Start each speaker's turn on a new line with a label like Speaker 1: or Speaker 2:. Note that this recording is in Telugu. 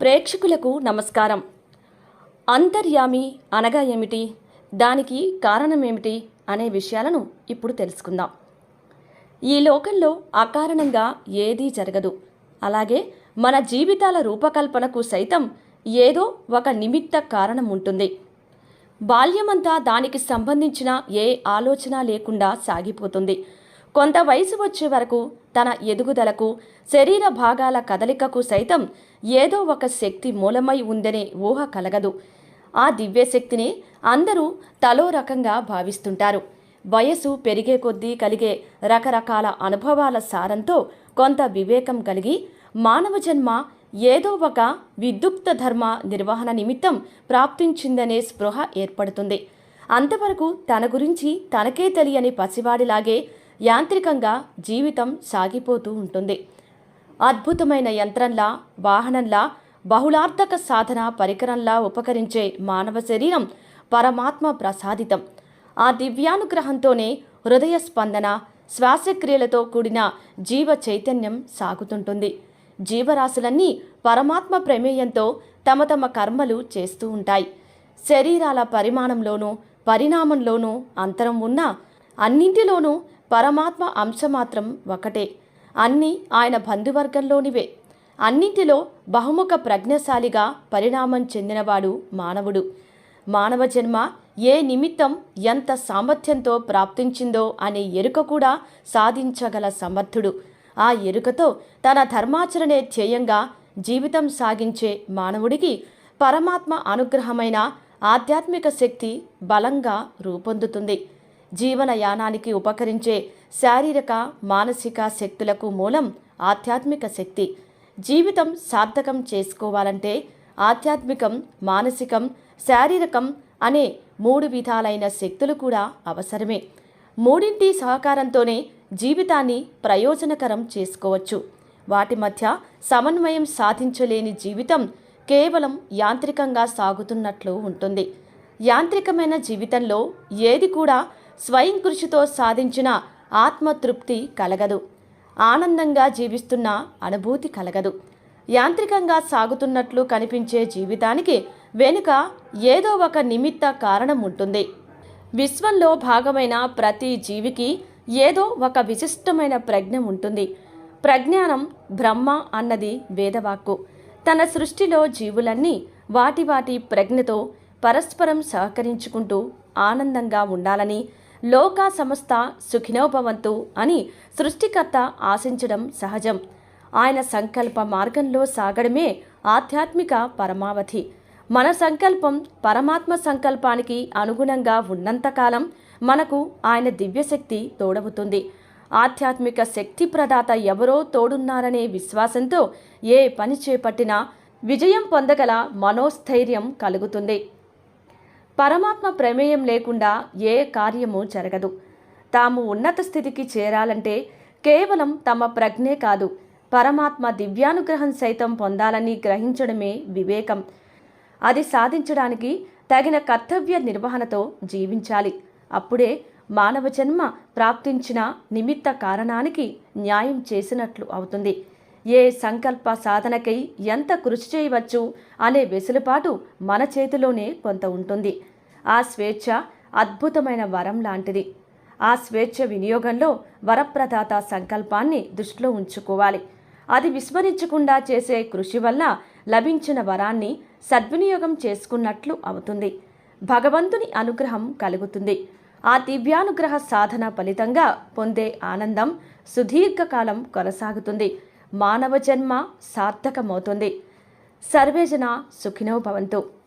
Speaker 1: ప్రేక్షకులకు నమస్కారం. అంతర్యామి అనగా ఏమిటి? దానికి కారణం ఏమిటి అనే విషయాలను ఇప్పుడు తెలుసుకుందాం. ఈ లోకంలో అకారణంగా ఏదీ జరగదు. అలాగే మన జీవితాల రూపకల్పనకు సైతం ఏదో ఒక నిమిత్త కారణం ఉంటుంది. బాల్యమంతా దానికి సంబంధించిన ఏ ఆలోచన లేకుండా సాగిపోతుంది. కొంత వయసు వచ్చే వరకు తన ఎదుగుదలకు శరీర భాగాల కదలికకు సైతం ఏదో ఒక శక్తి మూలమై ఉందనే ఊహ కలగదు. ఆ దివ్యశక్తిని అందరూ తలో రకంగా భావిస్తుంటారు. వయసు పెరిగే కొద్దీ కలిగే రకరకాల అనుభవాల సారంతో కొంత వివేకం కలిగి మానవ జన్మ ఏదో ఒక విద్యుక్త ధర్మ నిర్వహణ నిమిత్తం ప్రాప్తించిందనే స్పృహ ఏర్పడుతుంది. అంతవరకు తన గురించి తనకే తెలియని పసివాడిలాగే యాంత్రికంగా జీవితం సాగిపోతూ ఉంటుంది. అద్భుతమైన యంత్రంలా వాహనంలా బహుళార్థక సాధన పరికరంలా ఉపకరించే మానవ శరీరం పరమాత్మ ప్రసాదితం. ఆ దివ్యానుగ్రహంతోనే హృదయ స్పందన శ్వాసక్రియలతో కూడిన జీవ చైతన్యం సాగుతుంటుంది. జీవరాశులన్నీ పరమాత్మ ప్రమేయంతో తమ తమ కర్మలు చేస్తూ ఉంటాయి. శరీరాల పరిమాణంలోనూ పరిణామంలోనూ అంతరం ఉన్నా అన్నింటిలోనూ పరమాత్మ అంశ మాత్రం ఒకటే. అన్నీ ఆయన బంధువర్గంలోనివే. అన్నింటిలో బహుముఖ ప్రజ్ఞశాలిగా పరిణామం చెందినవాడు మానవుడు. మానవ జన్మ ఏ నిమిత్తం ఎంత సామర్థ్యంతో ప్రాప్తించిందో అనే ఎరుక కూడా సాధించగల సమర్థుడు. ఆ ఎరుకతో తన ధర్మాచరణే ధ్యేయంగా జీవితం సాగించే మానవుడికి పరమాత్మ అనుగ్రహమైన ఆధ్యాత్మిక శక్తి బలంగా రూపొందుతుంది. జీవనయానానికి ఉపకరించే శారీరక మానసిక శక్తులకు మూలం ఆధ్యాత్మిక శక్తి. జీవితం సార్థకం చేసుకోవాలంటే ఆధ్యాత్మికం మానసికం శారీరకం అనే మూడు విధాలైన శక్తులు కూడా అవసరమే. మూడింటి సహకారంతోనే జీవితాన్ని ప్రయోజనకరం చేసుకోవచ్చు. వాటి మధ్య సమన్వయం సాధించలేని జీవితం కేవలం యాంత్రికంగా సాగుతున్నట్లు ఉంటుంది. యాంత్రికమైన జీవితంలో ఏది కూడా స్వయం కృషితో సాధించిన ఆత్మతృప్తి కలగదు. ఆనందంగా జీవిస్తున్న అనుభూతి కలగదు. యాంత్రికంగా సాగుతున్నట్లు కనిపించే జీవితానికి వెనుక ఏదో ఒక నిమిత్త కారణం ఉంటుంది. విశ్వంలో భాగమైన ప్రతి జీవికి ఏదో ఒక విశిష్టమైన ప్రజ్ఞ ఉంటుంది. ప్రజ్ఞానం బ్రహ్మ అన్నది వేదవాక్కు. తన సృష్టిలో జీవులన్నీ వాటి వాటి ప్రజ్ఞతో పరస్పరం సహకరించుకుంటూ ఆనందంగా ఉండాలని లోకా సమస్త సుఖినోభవంతు అని సృష్టికర్త ఆశించడం సహజం. ఆయన సంకల్ప మార్గంలో సాగడమే ఆధ్యాత్మిక పరమావధి. మన సంకల్పం పరమాత్మ సంకల్పానికి అనుగుణంగా ఉన్నంతకాలం మనకు ఆయన దివ్యశక్తి తోడవుతుంది. ఆధ్యాత్మిక శక్తి ప్రదాత ఎవరో తోడున్నారనే విశ్వాసంతో ఏ పని చేపట్టినా విజయం పొందగల మనోస్థైర్యం కలుగుతుంది. పరమాత్మ ప్రమేయం లేకుండా ఏ కార్యము జరగదు. తాము ఉన్నత స్థితికి చేరాలంటే కేవలం తమ ప్రజ్ఞే కాదు పరమాత్మ దివ్యానుగ్రహం సైతం పొందాలని గ్రహించడమే వివేకం. అది సాధించడానికి తగిన కర్తవ్య నిర్వహణతో జీవించాలి. అప్పుడే మానవ జన్మ ప్రాప్తించిన నిమిత్త కారణానికి న్యాయం చేసినట్లు అవుతుంది. ఏ సంకల్ప సాధనకై ఎంత కృషి చేయవచ్చు అనే వెసులుబాటు మన చేతిలోనే కొంత ఉంటుంది. ఆ స్వేచ్ఛ అద్భుతమైన వరం లాంటిది. ఆ స్వేచ్ఛ వినియోగంలో వరప్రదాత సంకల్పాన్ని దృష్టిలో ఉంచుకోవాలి. అది విస్మరించకుండా చేసే కృషి వల్ల లభించిన వరాన్ని సద్వినియోగం చేసుకున్నట్లు అవుతుంది. భగవంతుని అనుగ్రహం కలుగుతుంది. ఆ దివ్యానుగ్రహ సాధన ఫలితంగా పొందే ఆనందం సుదీర్ఘకాలం కొనసాగుతుంది. మానవ జన్మ సార్థకమవుతుంది. సర్వేజన సుఖినో భవంతు.